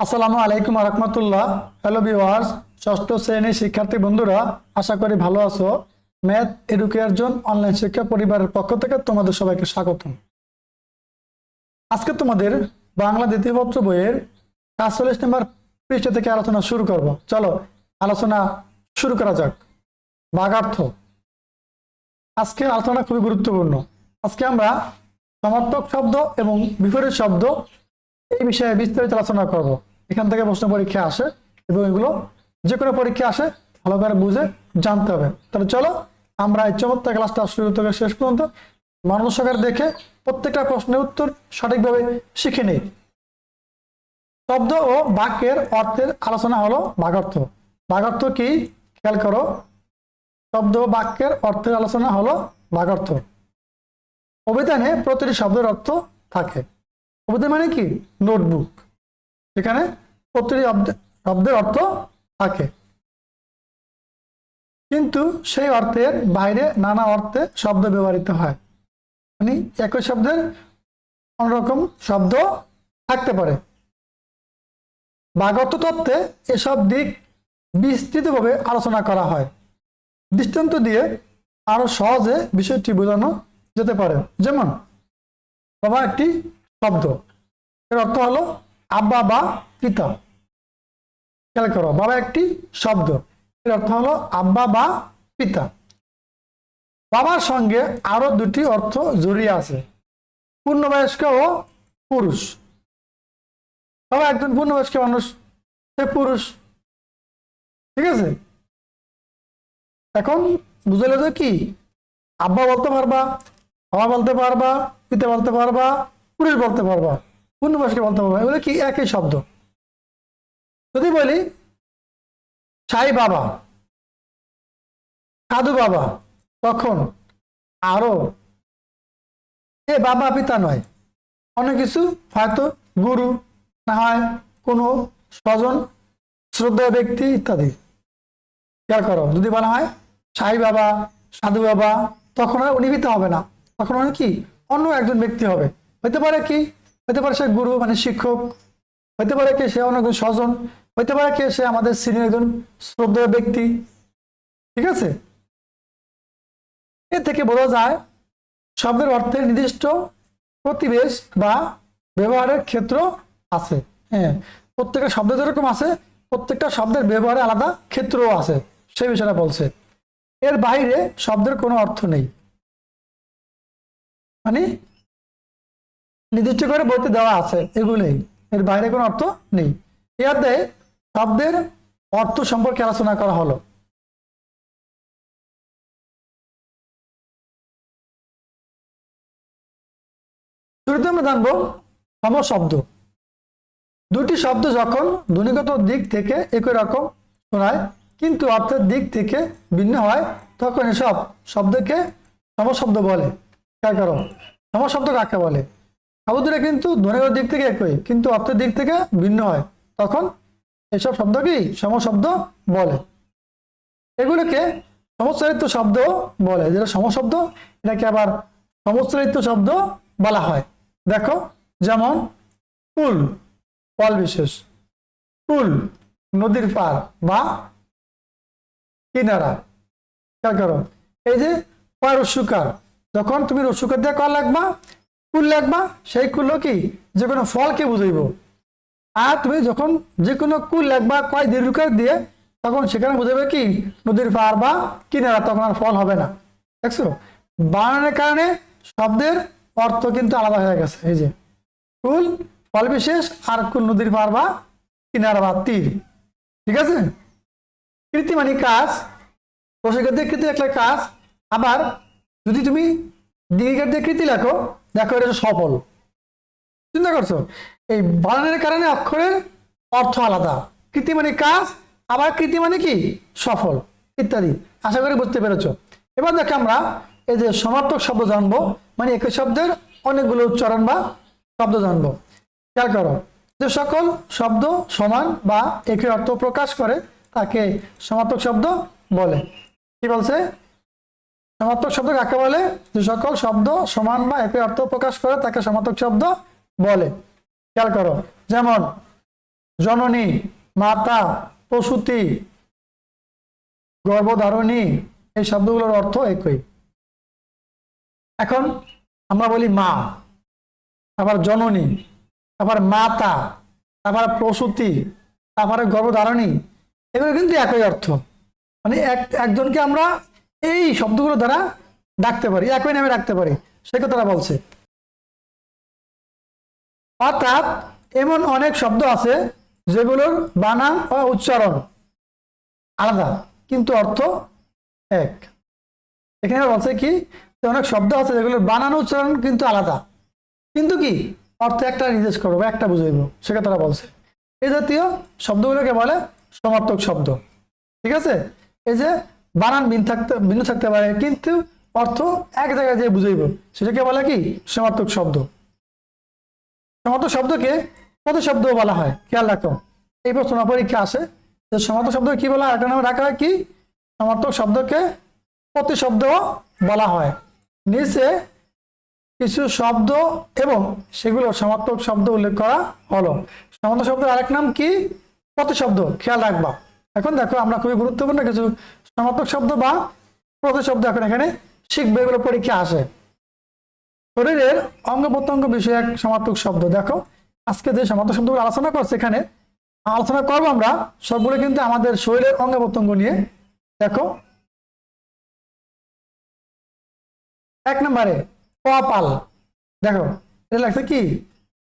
আসসালামু আলাইকুম রহমতুল্লাহ। Hello viewers ষষ্ঠ শ্রেণির শিক্ষার্থী বন্ধুরা, আশা করি ভালো আছো। ম্যাথ এডুকেয়ার জোন অনলাইন শিক্ষা পরিবারের পক্ষ থেকে তোমাদের সবাইকে স্বাগতম। আজকে তোমাদের বাংলা দ্বিতীয় পত্র বইয়ের সাতচল্লিশ নম্বর পৃষ্ঠা থেকে আলোচনা শুরু করব। চলো, আলোচনা শুরু করা যাক। বাগার্থ। আজকে আলোচনা খুবই গুরুত্বপূর্ণ। আজকে আমরা সমার্থক শব্দ এবং বিপরীত শব্দ এই বিষয়ে বিস্তারিত আলোচনা করব। এখান থেকে প্রশ্ন পরীক্ষা আসে এবং এগুলো যে কোনো পরীক্ষা আসে, ভালো করে বুঝে জানতে হবে। তাহলে চলো, আমরা এই চমৎকার ক্লাসটা শুরু থেকে শেষ পর্যন্ত মানুষ সহকারে দেখে প্রত্যেকটা প্রশ্নের উত্তর সঠিকভাবে শিখে নেই। শব্দ ও বাক্যের অর্থের আলোচনা হলো বাগার্থ বাগার্থ কি? খেয়াল করো। শব্দ ও বাক্যের অর্থের আলোচনা হলো বাগার্থ অভিধানে প্রতিটি শব্দের অর্থ থাকে। অভিধান মানে কি? নোটবুক। সেখানে প্রতিটি শব্দের অর্থ থাকে। কিন্তু সেই অর্থের বাইরে নানা অর্থে শব্দ ব্যবহৃত হয়। মানে একই শব্দের অন্যরকম শব্দ থাকতে পারে। বাগত তত্ত্বে এসব দিক বিস্তৃতভাবে আলোচনা করা হয়। দৃষ্টান্ত দিয়ে আরও সহজে বিষয়টি বোঝানো যেতে পারে। যেমন বাবা একটি শব্দ। এর অর্থ হলো আব্বা বা পিতা। খেয়াল করো, বাবা একটি শব্দ। এর অর্থ হলো আব্বা বা পিতা। বাবার সঙ্গে আরও দুটি অর্থ জড়িয়ে আছে। পূর্ণবয়স্ক ও পুরুষ। বাবা একজন পূর্ণবয়স্ক মানুষ, সে পুরুষ। ঠিক আছে? এখন বুঝলে যে কি? আব্বা বলতে পারবা, বাবা বলতে পারবা, পিতা বলতে পারবা, পুরুষ বলতে পারবা। পূর্ণবয়স্ক বলতে পারবা এগুলো কি একই শব্দ? যদি বলি, সাই বাবা, সাধু বাবা, তখন আরও, এ বাবা পিতা নয়, অনেক কিছু হয়তো গুরু না হয় কোনো স্বজন, শ্রদ্ধেয় ব্যক্তি ইত্যাদি। খেয়াল করো, যদি বলা হয়, সাই বাবা, সাধু বাবা, তখন আর উনি পিতা হবে না, তখন কি? অন্য একজন ব্যক্তি হবে। হইতে পারে কি? হইতে পারে সে গুরু মানে শিক্ষক হইতে পারে কে সে একজন স্বজন হইতে পারে কে সে আমাদের সিনিয়র একজন শ্রদ্ধেয় ব্যক্তি, ঠিক আছে? এ থেকে বোঝা যায় শব্দের অর্থের নির্দিষ্ট প্রতিবেশ বা ব্যবহারের ক্ষেত্র আছে। হ্যাঁ প্রত্যেকটা শব্দ যেরকম আছে, প্রত্যেকটা শব্দের ব্যবহারে আলাদা ক্ষেত্রও আছে সেই বিষয়টা বলছে। এর বাইরে শব্দের কোনো অর্থ নেই। মানে নির্দিষ্ট করে বইতে দেওয়া আছে এগুলোই এর বাইরে কোনো অর্থ নেই। অধ্যায়ে শব্দের অর্থ সম্পর্কে আলোচনা করা হলো। শুরুতে আমরা জানব সমশব্দ। দুটি শব্দ যখন ধ্বনিগত দিক থেকে একই রকম শোনায়, কিন্তু অর্থের দিক থেকে ভিন্ন হয়, তখন এসব শব্দকে সমশব্দ বলে। করো সমশব্দ কাকে বলে? শব্দটা কিন্তু ধ্বনিগত দিক থেকে একই, কিন্তু অর্থের দিক থেকে ভিন্ন হয়। তখন এসব শব্দকেই সমশব্দ বলে। এগুলোকে সমস্যারিত শব্দ বলে। যেটা সমশব্দ, এটাকে আবার সমস্যারিত শব্দ বলা হয়। দেখো, যেমন কুল ফল বিশেষ। কুল, নদীর পার বা কিনারা। খেয়াল করো, এই যে কয় রস্যুকার যখন তুমি রস্যুকার দিয়ে কয় লাগবা কুল লাগবা সেই কুলও কি? যে কোনো ফলকে বুঝাইব। আর তুমি যখন যে কোনো কুল লাগবা কয় দীর্ঘকার দিয়ে, তখন সেখানে বুঝাবে কি? নদীর পার বা কিনারা তখন আর ফল হবে না। দেখছ? বানানোর কারণে শব্দের অর্থ কিন্তু আলাদা হয়ে গেছে। এই যে, কুল ফল বিশেষ আর কুল নদীর পার বা কিনারা বা তীর। ঠিক আছে? কৃতি মানে কাজ, প্রসঙ্গের দিয়ে কৃতি লেখলে কাজ, আবার যদি তুমি দীর্ঘের দিয়ে কৃতি লেখো দেখো, এটা সফল। চিন্তা করছ? এই বানানের কারণে অক্ষরের অর্থ আলাদা। কৃতি মানে কাজ, আবার কৃতি মানে কি? সফল, ইত্যাদি। আশা করি বুঝতে পেরেছ। এবার দেখো আমরা এই যে সমার্থক শব্দ জানব মানে একই শব্দের অনেকগুলো উচ্চারণ বা শব্দ জানব। খেয়াল করো, যে সকল শব্দ সমান বা একই অর্থ প্রকাশ করে, তাকে সমার্থক শব্দ বলে। কি বলছে? সমার্থক শব্দ কাকে বলে? যে সকল শব্দ সমান বা একই অর্থ প্রকাশ করে তাকে সমার্থক শব্দ বলে। খেয়াল করো, যেমন জননী, মাতা, প্রসূতি, গর্ভধারণী, এই শব্দগুলোর অর্থ একই। এখন আমরা বলি মা আবার জননী আবার মাতা আবার প্রসূতি, তারপরে গর্ভধারণী, এগুলো কিন্তু একই অর্থ। মানে এক, একজনকে আমরা এই শব্দগুলো দ্বারা ডাকতে পারি, একই নামে ডাকতে পারি। সে কথাটা বলছে। অর্থাৎ এমন অনেক শব্দ আছে যেগুলোর বানান ও উচ্চারণ আলাদা, কিন্তু অর্থ এক। এখানে বলছে কি অনেক শব্দ আছে যেগুলোর বানান উচ্চারণ কিন্তু আলাদা। কিন্তু কি, অর্থ একটা নির্দেশ করব বা একটা বুঝাইব, সে কথাটা বলছে। এই জাতীয় শব্দগুলোকে বলে সমার্থক শব্দ। ঠিক আছে? এই যে বানান ভিন্ন থাকতে ভিন্ন থাকতে পারে, কিন্তু অর্থ এক জায়গায় যে বুঝাইব। সেটাকে বলে কি? সমার্থক শব্দ। সমার্থক শব্দকে শব্দ বলা হয়? খেয়াল রাখো। এই প্রশ্ন পরীক্ষা আসে যে সমার্থক শব্দ কি বলা হয়? একটা নামে রাখা হয় কি? সমার্থক শব্দকে প্রতিশব্দ বলা হয়। নিচে কিছু শব্দ এবং সেগুলো সমার্থক শব্দ উল্লেখ করা হলো। সমার্থক শব্দের আরেক নাম কি? প্রতিশব্দ খেয়াল রাখবা। এখন দেখো, আমরা খুবই গুরুত্বপূর্ণ কিছু সমার্থক শব্দ বা প্রতিশব্দ এখন এখানে শিখবে এগুলো পরীক্ষা আসে? শরীরের অঙ্গ প্রত্যঙ্গ বিষয়ক সমার্থক শব্দ। দেখো, আজকে যে সমার্থক শব্দগুলো আলোচনা করছে এখানে, আলোচনা করব আমরা সবগুলো কিন্তু আমাদের শরীরের অঙ্গ প্রত্যঙ্গ নিয়ে। দেখো, এক নম্বরে কপাল। দেখো, এটা লাগছে কি?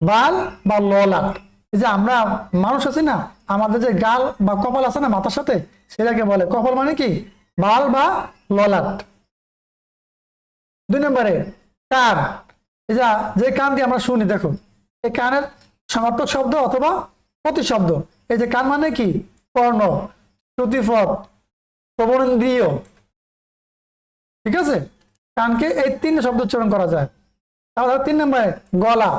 বাল বা ললাট। যে আমরা মানুষ আছি না, আমাদের যে গাল বা কপাল আছে না মাথার সাথে, সেটাকে বলে, কপাল মানে কি? বাল বা ললাট। দুই নম্বরে, কান। যা, যে কান দিয়ে আমরা শুনি, দেখো, এই কানের সমার্থক শব্দ অথবা প্রতিশব্দ। এই যে কান মানে কি? কর্ণ শ্রুতিপথ প্রবণেন্দ্রিয়। ঠিক আছে? কানকে এই তিন শব্দ উচ্চারণ করা যায়। তাহলে তিন নম্বরে, গলা।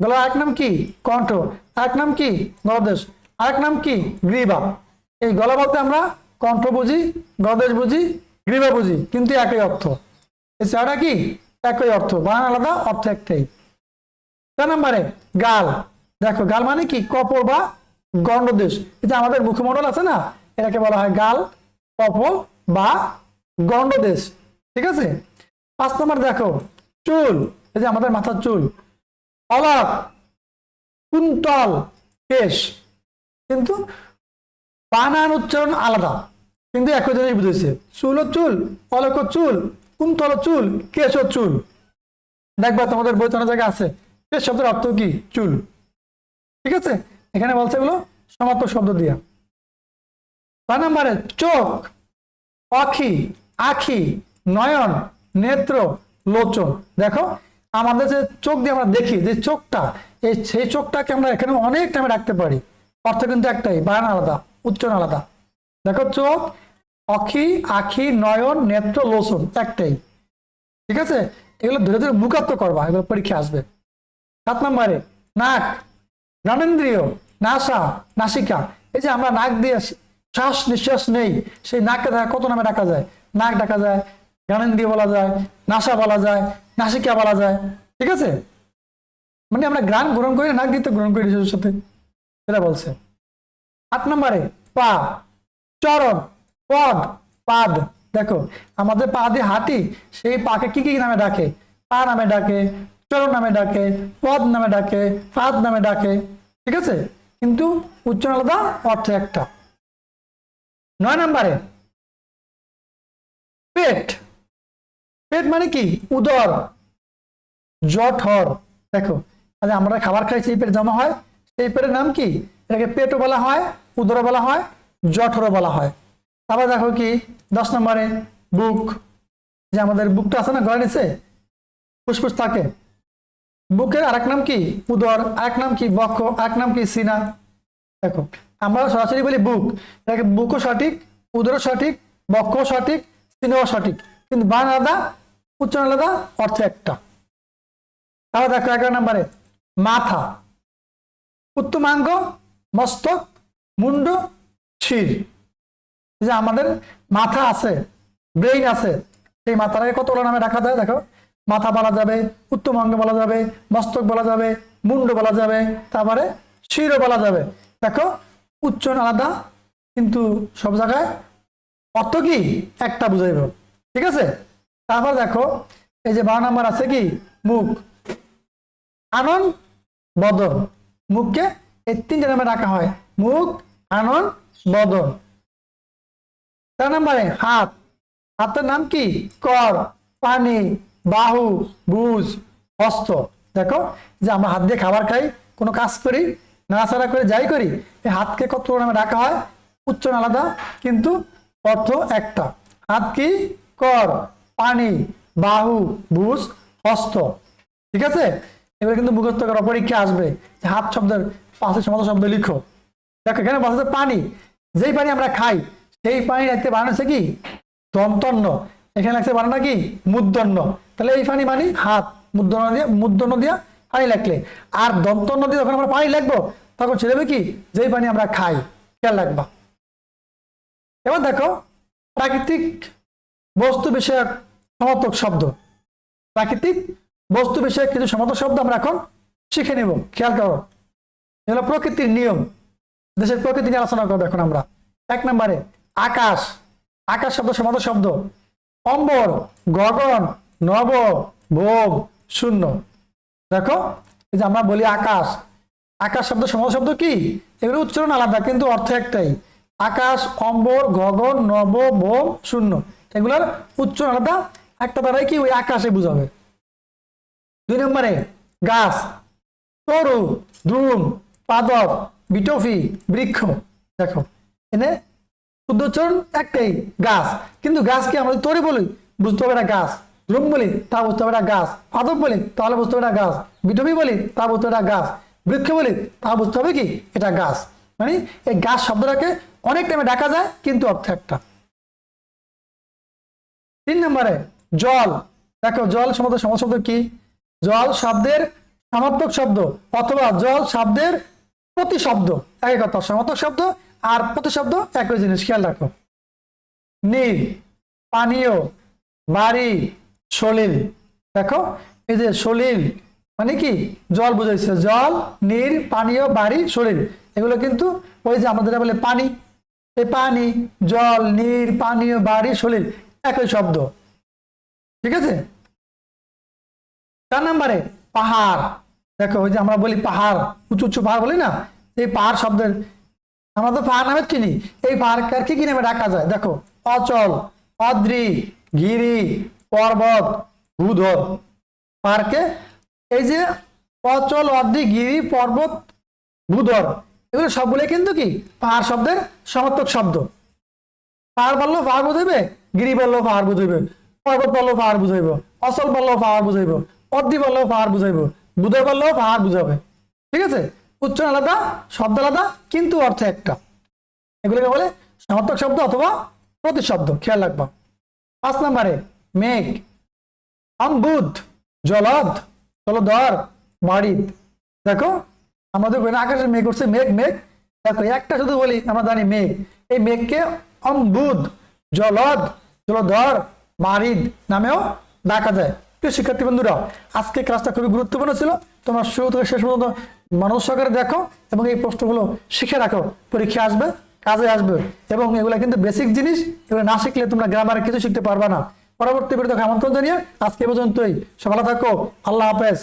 গলা এক নাম কি? কণ্ঠ। এক নাম কি? গলদেশ আরেক নাম কি? গ্রীবা। এই গলা বলতে আমরা কণ্ঠ বুঝি গলদেশ বুঝি, গ্রীবা বুঝি, কিন্তু একই অর্থ। এই চারটা কি? একই অর্থ। বানান আলাদা, অর্থ একটাই। চার নম্বরে, গাল। দেখো, গাল মানে কি? কপর বা গণ্ডদেশ। যে আমাদের মুখমণ্ডল আছে না, এটাকে বলা হয় গাল, কপল বা গণ্ডদেশ। ঠিক আছে? পাঁচ নম্বর দেখো, চুল। এই যে আমাদের মাথার চুল। অলক কুন্তল কেশ কিন্তু বানান উচ্চারণ আলাদা। কিন্তু একই জিনিস বুঝেছে চুল ও চুল অলক চুল কুন্তল চুল কেশ ও চুল। দেখবা তোমাদের বই অনেক জায়গায় আছে। কেশ শব্দের অর্থ কি? চুল। ঠিক আছে? এখানে বলছে এগুলো সমার্থক শব্দ দিয়া। ছয় নম্বরে চোখ অখি আখি, নয়ন, নেত্র, লোচন। দেখো আমাদের যে চোখ দিয়ে আমরা দেখি যে চোখটা, এই সেই চোখটাকে আমরা এখানে অনেক টাইমে রাখতে পারি। অর্থ কিন্তু একটাই, বায়ান আলাদা, উচ্চারণ আলাদা। দেখো চোখ, অখি, আখি, নয়ন, নেত্র লোচন একটাই। ঠিক আছে? এগুলো ধীরে ধীরে মুখাত্ম করবা, এগুলো পরীক্ষা আসবে। সাত নম্বরে, নাক, জ্ঞানেন্দ্রিয়, নাসা, নাসিকা। এই যে আমরা নাক দিয়ে শ্বাস নিঃশ্বাস নেই, সেই নাককে দেখা কত নামে ডাকা যায়? নাক ডাকা যায়, জ্ঞানেন্দ্রিয় বলা যায়, নাসা বলা যায় নাসিকা বলা যায়। ঠিক আছে? মানে আমরা গ্রাম গ্রহণ করি নাক দিয়ে তো গ্রহণ করি নিজের সাথে। সেটা বলছে। আট নম্বরে, পা, চরণ, পদ, পাদ। দেখো, আমাদের পা দিয়ে হাঁটি, সেই পাকে কি কি নামে ডাকে? পা নামে ডাকে, চরণ নামে ডাকে, পদ নামে ডাকে, পাদ নামে ডাকে। ঠিক আছে? কিন্তু উচ্চারণ আলাদা, অর্থ একটা। নয় নম্বরে, পেট। পেট মানে কি? উদর। জঠর। দেখো আমরা খাবার খাই সেই পেট জমা হয়। সেই পেটের নাম কি? এটাকে পেটও বলা হয়, উদরও বলা হয়, জঠরও বলা হয়। তারপর দেখো কি? দশ নম্বরে বুক। যে আমাদের বুকটা আছে না গলা নিচে? ফুসফুস থাকে। বুকের আরেক নাম কি? উদর। আরেক নাম কি? বক্ষ। আরেক নাম কি? সিনা। দেখো, আমরা সরাসরি বলি বুক। এটাকে বুকও সঠিক, উদরও সঠিক, বক্ষও সঠিক, সিনাও সঠিক। কিন্তু বান আলাদা উচ্চারণ আলাদা, অর্থ একটা। তাহলে দেখো এগারো নম্বরে, মাথা। উত্তমাঙ্গ মস্তক মুন্ড, শির। যে আমাদের মাথা আছে, ব্রেইন আছে সেই মাথাটাকে কতগুলো নামে রাখা যায় দেখো? মাথা বলা যাবে উত্তম অঙ্গ বলা যাবে, মস্তক বলা যাবে, মুন্ড বলা যাবে, তারপরে শিরও বলা যাবে। দেখো, উচ্চারণ আলাদা, কিন্তু সব জায়গায় অর্থ কি? একটা বুঝাইব। ঠিক আছে? তারপর দেখো, এই যে বারো নাম্বার আছে কি? মুখ। আনন, বদন। মুখকে এই তিনটে নামে রাখা হয়। মুখ, আনন, বদন। চার নম্বরে, হাত। হাতের নাম কি? কর, পানি, বাহু, বুঝ হস্ত দেখো, যে আমরা হাত দিয়ে খাবার খাই, কোনো কাজ করি, নাড়াচাড়া করে যাই করি, এই হাতকে কত নামে রাখা হয়? উচ্চারণ আলাদা, কিন্তু অর্থ একটা। হাত কি? কর। পানি, বাহু বুঝ হস্ত। ঠিক আছে? এবার কিন্তু মুখস্থ করা পরীক্ষা আসবে হাত শব্দের পাশে সমস্ত শব্দ লিখো। দেখো, এখানে বলা আছে পানি। যেই পানি আমরা খাই, সেই পানি রাখতে বানাচ্ছে কি? দন্তন্য। এখানে লাগছে বানানো কি? মুদ্দন্য তাহলে এই পানি মানে হাত। মুদ্দন্য দিয়ে মুদ্দন্য দিয়ে পানি লাগলে। আর দন্তন্য দিয়ে যখন আমরা পানি লাগবো, তখন ছেড়ে কি? যেই পানি আমরা খাই। খেয়াল রাখবা। এবার দেখো, প্রাকৃতিক বস্তু বিষয়ক সমর্থক শব্দ। প্রাকৃতিক বস্তু বিষয়ক কিছু সমর্থক শব্দ আমরা এখন শিখে নেব। খেয়াল করো। এগুলো প্রকৃতির নিয়ম। দেশের প্রকৃতি নিয়ে আলোচনা করব এখন আমরা। এক নম্বরে আকাশ। আকাশ শব্দ সমাদ শব্দ। অম্বর, গগন, নব, ভোগ, শূন্য। দেখো, এই যে আমরা বলি আকাশ। আকাশ শব্দ সমাদ শব্দ কি? এগুলো উচ্চারণ আলাদা, কিন্তু অর্থ একটাই। আকাশ, অম্বর, গগন, নব, ভোগ, শূন্য। এগুলোর উচ্চারণ আলাদা, একটা দ্বারাই কি ওই আকাশে বুঝাবে। দুই নম্বরে, গাছ, তরু, দ্রুম, পাদপ, বিটফি, বৃক্ষ। দেখো, এনে শুদ্ধ একটাই, গাছ। কিন্তু গাছকে আমরা তরি বলি, বুঝতে হবে না গাছ। দ্রুম বলি, তা বুঝতে হবে না গাছ। পাদপ বলি, তাহলে বুঝতে হবে না গাছ। বিটফি বলি, তা বুঝতে হবে না গাছ। বৃক্ষ বলি, তা বুঝতে হবে কি? এটা গাছ। মানে এই গাছ শব্দটাকে অনেক টাইমে ডাকা যায়, কিন্তু অর্থ একটা। তিন নম্বরে জল। দেখো, জল শব্দ সমাজ শব্দ কি? জল শব্দের সমার্থক শব্দ অথবা জল শব্দের প্রতি শব্দ একই কথা সমার্থক শব্দ আর প্রতি শব্দ একই জিনিস, খেয়াল রাখো। নীল, পানীয়, বাড়ি, সলিল। দেখো, এই যে সলিল মানে কি? জল বুঝাইছে, জল নীর পানীয়, বাড়ি, সলিল। এগুলো কিন্তু ওই যে আমাদের বলে পানি। এই পানি, জল নীর পানীয়, বাড়ি, সলিল। একই শব্দ। ঠিক আছে? চার নম্বরে পাহাড়। দেখো, ওই যে আমরা বলি পাহাড়, উঁচু উঁচু পাহাড় বলি না? এই পাহাড় শব্দের, আমরা তো পাহাড় নামে চিনি। এই পাহাড়কে আর কি কি নামে ডাকা যায়? দেখো, অচল, অদ্রি গিরি পর্বত, ভূধর। পাহাড়কে, এই যে অচল, অদ্রি গিরি পর্বত, ভূধর, এগুলো সবগুলো কিন্তু কি? পাহাড় শব্দের সমর্থক শব্দ। পাহাড় বললেও পাহাড় বুঝাইবে গিরি বললেও পাহাড় বুঝাইবে পর্বত বললেও পাহাড় বুঝাইব অচল বললেও পাহাড় বুঝাইব অদ্রি বললেও পাহাড় বুঝাইব বুধয় বললেও পাহাড় বুঝাবে ঠিক আছে? উচ্চারণ আলাদা, শব্দ আলাদা, কিন্তু অর্থ একটা। এগুলোকে বলে? সমর্থক শব্দ অথবা প্রতিশব্দ, খেয়াল রাখবা। পাঁচ নম্বরে, মেঘ, অম্বুদ, জলদ জলধর মারিদ। দেখো, আমাদের আকাশে মেঘ করছে মেঘ মেঘ। দেখো, একটা শুধু বলি, আমরা জানি মেঘ। এই মেঘকে অম্বুদ, জলদ, জলধর, মারিদ নামেও ডাকা যায়। প্রিয় শিক্ষার্থী বন্ধুরা, আজকে ক্লাসটা খুবই গুরুত্বপূর্ণ ছিল। তোমার শুরু থেকে শেষ পর্যন্ত মানুষ সহকারে দেখো এবং এই প্রশ্নগুলো শিখে রাখো। পরীক্ষা আসবে, কাজে আসবে এবং এগুলো কিন্তু বেসিক জিনিস। এগুলো না শিখলে তোমরা গ্রামারে কিছু শিখতে পারবে না। পরবর্তী ভিডিও আমন্ত্রণ জানিয়ে আজকে পর্যন্তই। সকালে থাকো। আল্লাহ হাফেজ।